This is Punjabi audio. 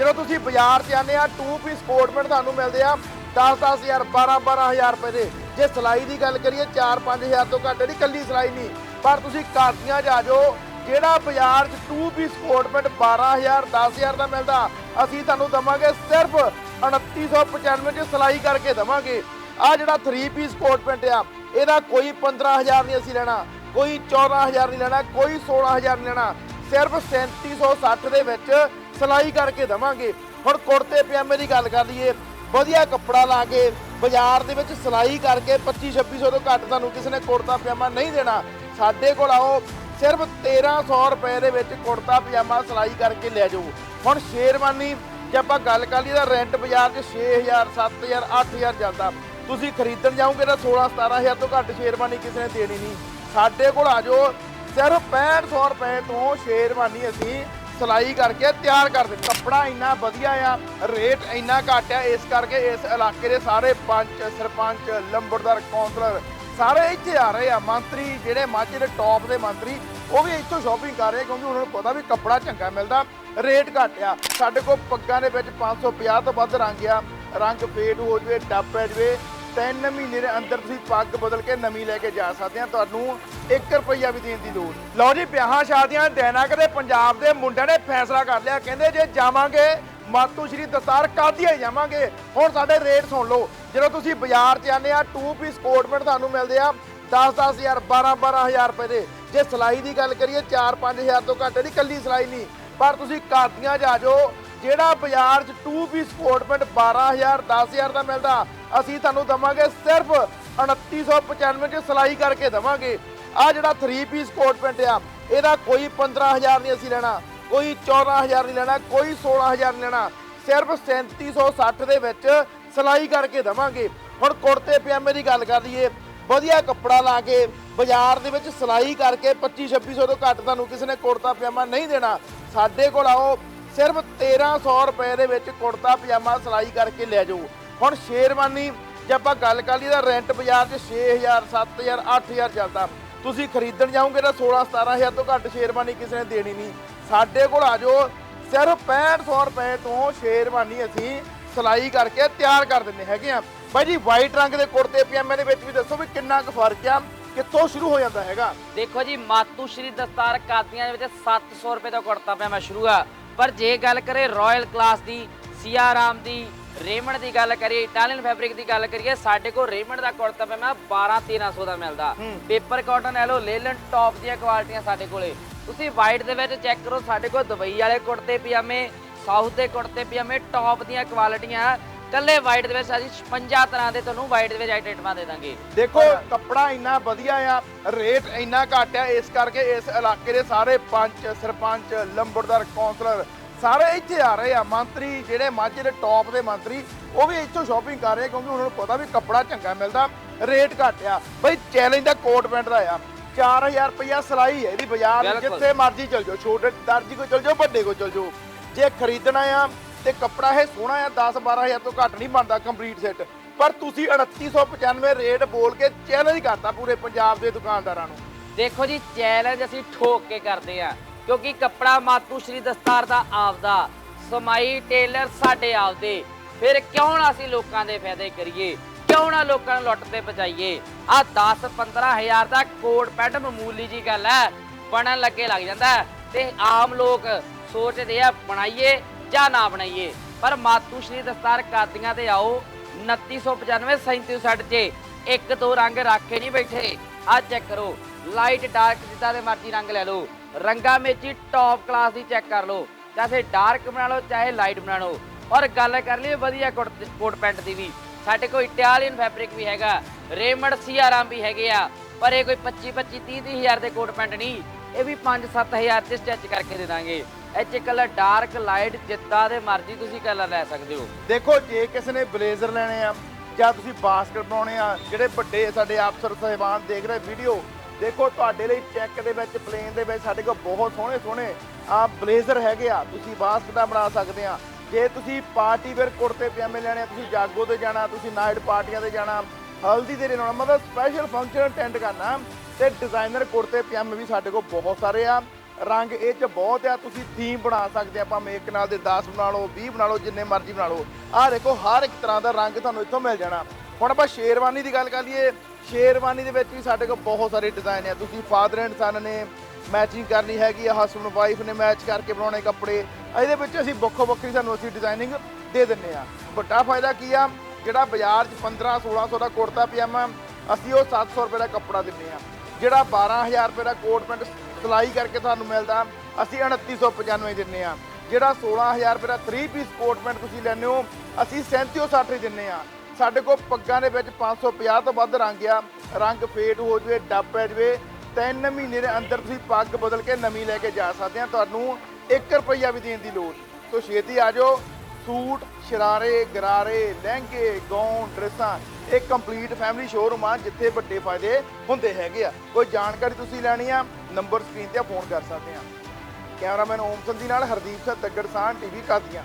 ਜਦੋਂ ਤੁਸੀਂ ਬਾਜ਼ਾਰ 'ਚ ਆਉਂਦੇ ਆ ਟੂ ਪੀਸ ਕੋਟ ਪੈਂਟ ਤੁਹਾਨੂੰ ਮਿਲਦੇ ਆ 10-10000 12-12000 ਰੁਪਏ ਦੇ। ਜੇ ਸਿਲਾਈ ਦੀ ਗੱਲ ਕਰੀਏ 4-5000 ਤੋਂ ਘੱਟ ਨਹੀਂ ਕੱਲੀ ਸਿਲਾਈ ਨਹੀਂ। ਪਰ ਤੁਸੀਂ ਕਾਰਤੀਆਂ 'ਚ ਜਾਓ, ਜਿਹੜਾ ਬਾਜ਼ਾਰ 'ਚ ਟੂ ਪੀਸ ਕੋਟ ਪੈਂਟ 12000 10000 ਦਾ ਮਿਲਦਾ, ਅਸੀਂ ਤੁਹਾਨੂੰ ਦਵਾਂਗੇ ਸਿਰਫ 2995 'ਚ ਸਿਲਾਈ ਕਰਕੇ ਦਵਾਂਗੇ। ਆ ਜਿਹੜਾ 3 ਪੀਸ ਕੋਟ ਪੈਂਟ ਆ, ਇਹਦਾ ਕੋਈ 15000 ਨਹੀਂ ਅਸੀਂ ਲੈਣਾ, ਕੋਈ 14000 ਨਹੀਂ ਲੈਣਾ, ਕੋਈ 16000 ਨਹੀਂ ਲੈਣਾ। ਸਿਰਫ 3760 ਦੇ ਵਿੱਚ ਸਿਲਾਈ ਕਰਕੇ ਦਵਾਂਗੇ। ਹੁਣ ਕੁੜਤੇ ਪਜਾਮੇ ਦੀ ਗੱਲ ਕਰ ਲਈਏ, ਵਧੀਆ ਕੱਪੜਾ ਲਾ ਕੇ ਬਾਜ਼ਾਰ ਦੇ ਵਿੱਚ ਸਿਲਾਈ ਕਰਕੇ 25 2600 ਤੋਂ ਘੱਟ ਤੁਹਾਨੂੰ ਕਿਸੇ ਨੇ ਕੁੜਤਾ ਪਜਾਮਾ ਨਹੀਂ ਦੇਣਾ। ਸਾਡੇ ਕੋਲ ਆਓ, ਸਿਰਫ 1300 ਰੁਪਏ ਦੇ ਵਿੱਚ ਕੁੜਤਾ ਪਜਾਮਾ ਸਿਲਾਈ ਕਰਕੇ ਲੈ ਜਾਓ। ਹੁਣ ਸ਼ੇਰਵਾਨੀ, ਜੇ ਆਪਾਂ ਗੱਲ ਕਰ ਲਈਏ ਤਾਂ ਰੈਂਟ ਬਾਜ਼ਾਰ 'ਚ 6000 7000 8000 ਚੱਲਦਾ ਤੁਸੀਂ ਖਰੀਦਣ ਜਾਓਗੇ ਤਾਂ 16 17000 ਤੋਂ ਘੱਟ ਸ਼ੇਰਵਾਨੀ ਕਿਸੇ ਨੇ ਦੇਣੀ ਨਹੀਂ। ਸਾਡੇ ਕੋਲ ਆ ਜਾਓ ਸਿਰਫ 6500 ਰੁਪਏ ਤੋਂ ਸ਼ੇਰਵਾਨੀ ਅਸੀਂ ਸਿਲਾਈ ਕਰਕੇ ਤਿਆਰ ਕਰ ਦਿੰਦੇ ਕੱਪੜਾ ਇੰਨਾ ਵਧੀਆ ਆ, ਰੇਟ ਇੰਨਾ ਘੱਟ ਆ, ਇਸ ਕਰਕੇ ਇਸ ਇਲਾਕੇ ਦੇ ਸਾਰੇ ਪੰਚ, ਸਰਪੰਚ, ਲੰਬੜਦਾਰ, ਕੌਂਸਲਰ ਸਾਰੇ ਇੱਥੇ ਆ ਰਹੇ ਆ। ਮੰਤਰੀ ਜਿਹੜੇ ਮਾਝੇ ਦੇ ਟੌਪ ਦੇ ਮੰਤਰੀ, ਉਹ ਵੀ ਇੱਥੋਂ ਸ਼ਾਪਿੰਗ ਕਰ ਰਹੇ ਕਿਉਂਕਿ ਉਹਨਾਂ ਨੂੰ ਪਤਾ ਵੀ ਕੱਪੜਾ ਚੰਗਾ ਮਿਲਦਾ, ਰੇਟ ਘੱਟ ਆ। ਸਾਡੇ ਕੋਲ ਪੱਗਾਂ ਦੇ ਵਿੱਚ 550 ਤੋਂ ਵੱਧ ਰੰਗ ਆ। ਰੰਗ ਫੇਡ ਹੋ ਜਵੇ, ਡੱਬ ਪੈ ਜਵੇ ਤਿੰਨ ਮਹੀਨੇ ਦੇ ਅੰਦਰ ਤੁਸੀਂ ਪੱਗ ਬਦਲ ਕੇ ਨਵੀਂ ਲੈ ਕੇ ਜਾ ਸਕਦੇ ਆ, ਤੁਹਾਨੂੰ 1 ਰੁਪਈਆ ਵੀ ਦੇਣ ਦੀ ਲੋੜ ਲਓ ਜੀ, ਵਿਆਹਾਂ ਸ਼ਾਦੀਆਂ ਡੈਨਾਕ ਦੇ ਪੰਜਾਬ ਦੇ ਮੁੰਡਿਆਂ ਨੇ ਫੈਸਲਾ ਕਰ ਲਿਆ, ਕਹਿੰਦੇ ਜੇ ਜਾਵਾਂਗੇ, ਮਾਤੂ ਸ਼੍ਰੀ ਦਸਤਾਰ ਕਾਦੀਆਂ ਹੀ ਜਾਵਾਂਗੇ। ਹੁਣ ਸਾਡੇ ਰੇਟ ਸੁਣ ਲਓ, ਜਦੋਂ ਤੁਸੀਂ ਬਾਜ਼ਾਰ 'ਚ ਆਉਂਦੇ ਆ 2 ਪੀਸ ਕੋਟ ਪੈਂਟ ਤੁਹਾਨੂੰ ਮਿਲਦੇ ਆ 10-10000 12-12000 ਰੁਪਏ ਦੇ। ਜੇ ਸਿਲਾਈ ਦੀ ਗੱਲ ਕਰੀਏ 4-5000 ਤੋਂ ਘੱਟ ਨਹੀਂ ਕੱਲੀ ਸਿਲਾਈ ਨਹੀਂ, ਪਰ ਤੁਸੀਂ ਕਾਦੀਆਂ ਜਾ ਆ ਜਾਓ ਜਿਹੜਾ ਬਾਜ਼ਾਰ 'ਚ 2 ਪੀਸ ਕੋਟ ਪੈਂਟ 12000 10000 ਦਾ ਮਿਲਦਾ, ਅਸੀਂ ਤੁਹਾਨੂੰ ਦਵਾਂਗੇ ਸਿਰਫ 2995 'ਚ ਸਿਲਾਈ ਕਰਕੇ ਦਵਾਂਗੇ। ਆ ਜਿਹੜਾ 3 ਪੀਸ ਕੋਟ ਪੈਂਟ ਆ, ਇਹਦਾ ਕੋਈ 15000 ਨਹੀਂ ਅਸੀਂ ਲੈਣਾ, ਕੋਈ 14000 ਨਹੀਂ ਲੈਣਾ, ਕੋਈ 16000 ਨਹੀਂ ਲੈਣਾ। ਸਿਰਫ 3760 ਦੇ ਵਿੱਚ ਸਿਲਾਈ ਕਰਕੇ ਦਵਾਂਗੇ। ਹੁਣ ਕੁੜਤੇ ਪਜਾਮੇ ਦੀ ਗੱਲ ਕਰ ਲਈਏ, ਵਧੀਆ ਕੱਪੜਾ ਲਾ ਕੇ ਬਾਜ਼ਾਰ ਦੇ ਵਿੱਚ ਸਿਲਾਈ ਕਰਕੇ 25 2600 ਤੋਂ ਘੱਟ ਤੁਹਾਨੂੰ ਕਿਸੇ ਨੇ ਕੁੜਤਾ ਪਜਾਮਾ ਨਹੀਂ ਦੇਣਾ। ਸਾਡੇ ਕੋਲ ਆਓ ਸਿਰਫ 1300 ਰੁਪਏ ਦੇ ਵਿੱਚ ਕੁੜਤਾ, ਪਜਾਮਾ ਸਿਲਾਈ ਕਰਕੇ ਲੈ ਜਾਓ। ਹੁਣ ਸ਼ੇਰਵਾਨੀ, ਜੇ ਆਪਾਂ ਗੱਲ ਕਰ ਲਈਏ ਤਾਂ ਰੈਂਟ ਬਾਜ਼ਾਰ 'ਚ 6000 7000 8000 ਚੱਲਦਾ। ਤੁਸੀਂ ਖਰੀਦਣ ਜਾਓਗੇ ਤਾਂ 16 17000 ਤੋਂ ਘੱਟ ਸ਼ੇਰਵਾਨੀ ਕਿਸੇ ਨੇ ਦੇਣੀ ਨਹੀਂ। ਸਾਡੇ ਕੋਲ ਆ ਜਾਓ, ਸਿਰਫ 6500 ਰੁਪਏ ਤੋਂ ਸ਼ੇਰਵਾਨੀ ਅਸੀਂ ਸਿਲਾਈ ਕਰਕੇ ਤਿਆਰ ਕਰ ਦਿੰਦੇ ਹੈਗੇ ਆ ਬਾਈ ਜੀ ਵਾਈਟ ਰੰਗ ਦੇ ਕੁੜਤੇ, ਪਜਾਮੇ ਦੇ ਵਿੱਚ ਵੀ ਦੱਸੋ ਵੀ ਕਿੰਨਾ ਕੁ ਫ਼ਰਕ ਆ, ਕਿੱਥੋਂ ਸ਼ੁਰੂ ਹੋ ਜਾਂਦਾ ਹੈਗਾ? ਦੇਖੋ ਜੀ ਮਾਤੂ ਸ਼੍ਰੀ ਦਸਤਾਰ ਕਾਦੀਆਂ ਦੇ ਵਿੱਚ 700 ਰੁਪਏ ਦਾ ਕੁੜਤਾ, ਪਜਾਮਾ ਸ਼ੁਰੂ ਆ। ਪਰ ਜੇ ਗੱਲ ਕਰੇ ਰਾਇਲ ਕਲਾਸ ਦੀ ਸੀਆਰਾਮ ਦੀ ਰੇਮੰਡ ਦੀ ਗੱਲ ਕਰੀਏ ਇਟਾਲੀਅਨ ਫੈਬਰਿਕ ਦੀ ਗੱਲ ਕਰੀਏ ਸਾਡੇ ਕੋਲ ਰੇਮੰਡ ਦਾ ਕੁੜਤਾ ਪਜਾਮਾ 12 1300 ਦਾ ਮਿਲਦਾ। ਪੇਪਰ ਕਾਟਨ ਐਲੋ ਲੇਲਨ ਟੌਪ ਦੀਆਂ ਕੁਆਲਿਟੀਆਂ ਸਾਡੇ ਕੋਲੇ। ਤੁਸੀਂ ਵਾਈਟ ਦੇ ਵਿੱਚ ਚੈੱਕ ਕਰੋ ਸਾਡੇ ਕੋਲ ਦੁਬਈ ਵਾਲੇ ਕੁੜਤੇ ਪਜਾਮੇ ਸਾਊਥ ਦੇ ਕੁੜਤੇ ਪਜਾਮੇ ਟੌਪ ਦੀਆਂ ਕੁਆਲਿਟੀਆਂ ਕੱਲੇ ਵਾਈਟ ਦੇ ਵਿੱਚ ਅਸੀਂ 56 ਤਰ੍ਹਾਂ ਦੇ ਤੁਹਾਨੂੰ ਵਾਈਟ ਦੇ ਵਿੱਚ ਆਈਟਮਾਂ ਦੇ ਦਾਂਗੇ। ਦੇਖੋ ਕੱਪੜਾ ਇੰਨਾ ਵਧੀਆ ਆ ਰੇਟ ਇੰਨਾ ਘੱਟ ਆ ਇਸ ਕਰਕੇ ਇਸ ਇਲਾਕੇ ਦੇ ਸਾਰੇ ਪੰਚ ਸਰਪੰਚ ਲੰਬੜਦਾਰ ਕੌਂਸਲਰ ਸਾਰੇ ਇੱਥੇ ਆ ਰਹੇ ਆ। ਮੰਤਰੀ ਜਿਹੜੇ ਮਾਝੇ ਦੇ ਟੌਪ ਦੇ ਮੰਤਰੀ ਉਹ ਵੀ ਇੱਥੋਂ ਸ਼ਾਪਿੰਗ ਕਰ ਰਹੇ ਕਿਉਂਕਿ ਉਹਨਾਂ ਨੂੰ ਪਤਾ ਵੀ ਕੱਪੜਾ ਚੰਗਾ ਮਿਲਦਾ ਰੇਟ ਘੱਟ ਆ। ਬਈ ਚੈਲੰਜ ਦਾ ਕੋਟ ਪੈਂਟ ਦਾ ਆ। 4000 ਰੁਪਇਆ ਸਿਲਾਈ ਹੈ ਇਹਦੀ ਬਾਜ਼ਾਰ। ਜਿੱਥੇ ਮਰਜ਼ੀ ਚਲ ਜਾਓ ਛੋਟੇ ਦਰਜੀ ਕੋ ਚਲ ਜਾਓ ਵੱਡੇ ਕੋ ਚਲ ਜਾਓ। ਜੇ ਖਰੀਦਣਾ ਆ ਤੇ ਕੱਪੜਾ ਇਹ ਸੋਹਣਾ ਆ 10 12000 ਤੋਂ ਘੱਟ ਨਹੀਂ ਬਣਦਾ ਕੰਪਲੀਟ ਸੈੱਟ ਪਰ ਤੁਸੀਂ 2995 ਰੇਟ ਬੋਲ ਕੇ ਚੈਲੰਜ ਕਰਤਾ ਪੂਰੇ ਪੰਜਾਬ ਦੇ ਦੁਕਾਨਦਾਰਾਂ ਨੂੰ। ਦੇਖੋ ਜੀ ਚੈਲੰਜ ਅਸੀਂ ਠੋਕ ਕੇ ਕਰਦੇ ਆ, ਕਿਉਂਕਿ ਕੱਪੜਾ ਮਾਤੂ ਸ਼੍ਰੀ ਦਸਤਾਰ ਦਾ ਆਪਦਾ। ਸਮਾਈ ਟੇਲਰ ਸਾਡੇ ਆਪਦੇ। ਫਿਰ ਕਿਉਂ ਨਾ ਅਸੀਂ ਲੋਕਾਂ ਦੇ ਫਾਇਦੇ ਕਰੀਏ? ਕਿਉਂ ਨਾ ਲੋਕਾਂ ਨੂੰ ਲੁੱਟ ਤੇ ਬਚਾਈਏ ਆ 10 15000 ਦਾ ਕੋਟ ਪੈਂਟ ਮਾਮੂਲੀ ਜੀ ਗੱਲ ਹੈ, ਬਣਨ ਲੱਗੇ ਲੱਗ ਜਾਂਦਾ ਤੇ ਆਮ ਲੋਕ ਸੋਚਦੇ ਆ, ਬਣਾਈਏ ਜਾਂ ਨਾ ਬਣਾਈਏ। ਪਰ ਮਾਤੂ ਸ਼੍ਰੀ ਦਸਤਾਰ ਕਾਦੀਆਂ ਤੇ ਆਓ। 2995 3760 ਚ ਇੱਕ ਦੋ ਰੰਗ ਰੱਖ ਕੇ ਨਹੀਂ ਬੈਠੇ। ਆ ਚੈੱਕ ਕਰੋ। ਲਾਈਟ ਡਾਰਕ ਜਿੱਦਾਂ ਦੇ ਮਰਜ਼ੀ ਰੰਗ ਲੈ ਲਓ। ਰੰਗਾ ਮੇਚੀ ਟੌਪ ਕਲਾਸ ਦੀ ਚੈੱਕ ਕਰ ਲਓ। ਚਾਹੇ ਡਾਰਕ ਬਣਾ ਲਓ, ਚਾਹੇ ਲਾਈਟ ਬਣਾ ਲਓ। ਔਰ ਗੱਲ ਕਰ ਲਈ ਵਧੀਆ ਕੋਟ ਕੋਟ ਪੈਂਟ ਦੀ ਵੀ। ਸਾਡੇ ਕੋਲ ਇਟਾਲੀਅਨ ਫੈਬਰਿਕ ਵੀ ਹੈਗਾ। ਰੇਮੰਡ ਸੀਆਰਾਮ ਵੀ ਹੈਗੇ ਆ। ਪਰ ਇਹ ਕੋਈ 25 25 30 30 ਹਜ਼ਾਰ ਦੇ ਕੋਟ ਪੈਂਟ ਨਹੀਂ। ਇਹ ਵੀ 5 7000 ਤੇ ਸਟਿਚ ਕਰਕੇ ਦੇ ਦਾਂਗੇ। ਇਹ ਚ ਕਲਰ ਡਾਰਕ ਲਾਈਟ ਜਿੱਦਾਂ ਦੇ ਮਰਜ਼ੀ ਤੁਸੀਂ ਕਲਰ ਲੈ ਸਕਦੇ ਹੋ। ਦੇਖੋ, ਜੇ ਕਿਸੇ ਨੇ ਬਲੇਜ਼ਰ ਲੈਣੇ ਆ ਜਾਂ ਤੁਸੀਂ ਬਾਸਕਟ ਬਣਾਉਣੇ ਆ, ਜਿਹੜੇ ਵੱਡੇ ਸਾਡੇ ਅਫਸਰ ਸਾਹਿਬਾਨ ਦੇਖ ਰਹੇ ਵੀਡੀਓ ਦੇਖੋ, ਤੁਹਾਡੇ ਲਈ ਚੈੱਕ ਦੇ ਵਿੱਚ ਪਲੇਨ ਦੇ ਵਿੱਚ ਸਾਡੇ ਕੋਲ ਬਹੁਤ ਸੋਹਣੇ ਸੋਹਣੇ ਆ ਬਲੇਜ਼ਰ ਹੈਗੇ ਆ, ਤੁਸੀਂ ਬਾਸਕਟਾਂ ਬਣਾ ਸਕਦੇ ਆ। ਜੇ ਤੁਸੀਂ ਪਾਰਟੀ ਵੇਅਰ ਕੁੜਤੇ ਪਜਾਮੇ ਲੈਣੇ ਆ, ਤੁਸੀਂ ਜਾਗੋ ਤੇ ਜਾਣਾ, ਤੁਸੀਂ ਨਾਈਟ ਪਾਰਟੀਆਂ ਤੇ ਜਾਣਾ, ਹਲਦੀ ਤੇ ਰਹਿਣਾ ਮਤਲਬ ਸਪੈਸ਼ਲ ਫੰਕਸ਼ਨ ਅਟੈਂਡ ਕਰਨਾ ਤੇ ਡਿਜ਼ਾਈਨਰ ਕੁੜਤੇ ਪਜਾਮੇ ਵੀ ਸਾਡੇ ਕੋਲ ਬਹੁਤ ਸਾਰੇ ਆ। ਰੰਗ ਇਹ ਚ ਬਹੁਤ ਆ, ਤੁਸੀਂ ਥੀਮ ਬਣਾ ਸਕਦੇ ਆ ਭਾਵੇਂ ਇੱਕ ਨਾਲ ਦੇ 10 ਬਣਾ ਲਓ 20 ਬਣਾ ਲਓ, ਜਿੰਨੇ ਮਰਜ਼ੀ ਬਣਾ ਲਓ। ਆਹ ਦੇਖੋ, ਹਰ ਇੱਕ ਤਰ੍ਹਾਂ ਦਾ ਰੰਗ ਤੁਹਾਨੂੰ ਇੱਥੋਂ ਮਿਲ ਜਾਣਾ। ਹੁਣ ਆਪਾਂ ਸ਼ੇਰਵਾਨੀ ਦੀ ਗੱਲ ਕਰ ਲਈਏ, ਸ਼ੇਰਵਾਨੀ ਦੇ ਵਿੱਚ ਵੀ ਸਾਡੇ ਕੋਲ ਬਹੁਤ ਸਾਰੇ ਡਿਜ਼ਾਈਨ ਆ। ਤੁਸੀਂ ਫਾਦਰ ਐਂਡ ਸਨ ਨੇ ਮੈਚਿੰਗ ਕਰਨੀ ਹੈਗੀ ਆ ਹਸਬੰਡ ਵਾਈਫ ਨੇ ਮੈਚ ਕਰਕੇ ਬਣਾਉਣੇ ਕੱਪੜੇ। ਇਹਦੇ ਵਿੱਚ ਅਸੀਂ ਵੱਖੋ ਵੱਖਰੀ ਸਾਨੂੰ ਅਸੀਂ ਡਿਜ਼ਾਈਨਿੰਗ ਦੇ ਦਿੰਨੇ ਆ। ਵੱਡਾ ਫਾਇਦਾ ਕੀ ਆ, ਜਿਹੜਾ ਬਾਜ਼ਾਰ 'ਚ 15 1600 ਦਾ ਕੁੜਤਾ ਪਜਾਮਾ, ਅਸੀਂ ਉਹ 700 ਰੁਪਏ ਦਾ ਕੱਪੜਾ ਦਿੰਨੇ ਆ। ਜਿਹੜਾ 12000 ਰੁਪਏ ਦਾ ਕੋਟ ਪੈਂਟ ਸਿਲਾਈ ਕਰਕੇ ਤੁਹਾਨੂੰ ਮਿਲਦਾ। ਅਸੀਂ 2995 ਦਿੰਨੇ ਆ। ਜਿਹੜਾ 16000 ਰੁਪਏ ਦਾ 3 ਪੀਸ ਕੋਟ ਪੈਂਟ ਤੁਸੀਂ ਲੈਂਦੇ ਹੋ, ਅਸੀਂ 3760 ਹੀ ਦਿੰਨੇ ਆ। ਸਾਡੇ ਕੋਲ ਪੱਗਾਂ ਦੇ ਵਿੱਚ 550 ਤੋਂ ਵੱਧ ਰੰਗ ਆ। ਰੰਗ ਫੇਟ ਹੋ ਜਵੇ, ਡੱਬ ਪੈ ਜਵੇ, ਤਿੰਨ ਮਹੀਨੇ ਦੇ ਅੰਦਰ ਤੁਸੀਂ ਪੱਗ ਬਦਲ ਕੇ ਨਵੀਂ ਲੈ ਕੇ ਜਾ ਸਕਦੇ ਆ। ਤੁਹਾਨੂੰ 1 ਰੁਪਈਆ ਵੀ ਦੇਣ ਦੀ ਲੋੜ। ਨਹੀਂ। ਸੋ ਛੇਤੀ ਆ ਜਾਓ। ਸੂਟ, ਸ਼ਰਾਰੇ, ਗਰਾਰੇ, ਲਹਿੰਗੇ, ਗਾਊਨ, ਡਰੈਸਾਂ, ਇਹ ਕੰਪਲੀਟ ਫੈਮਿਲੀ ਸ਼ੋਰੂਮ ਆ, ਜਿੱਥੇ ਵੱਡੇ ਫਾਇਦੇ ਹੁੰਦੇ ਹੈਗੇ ਆ। ਕੋਈ ਜਾਣਕਾਰੀ ਤੁਸੀਂ ਲੈਣੀ ਆ ਨੰਬਰ ਸਕਰੀਨ ਤੇ ਫੋਨ ਕਰ ਸਕਦੇ ਆ ਕੈਮਰਾਮੈਨ ਓਮ ਸੰਧੀ ਨਾਲ ਹਰਦੀਪ ਸਿੰਘ ਤੱਗੜਸਾਨ ਟੀਵੀ ਕਾਦੀਆਂ।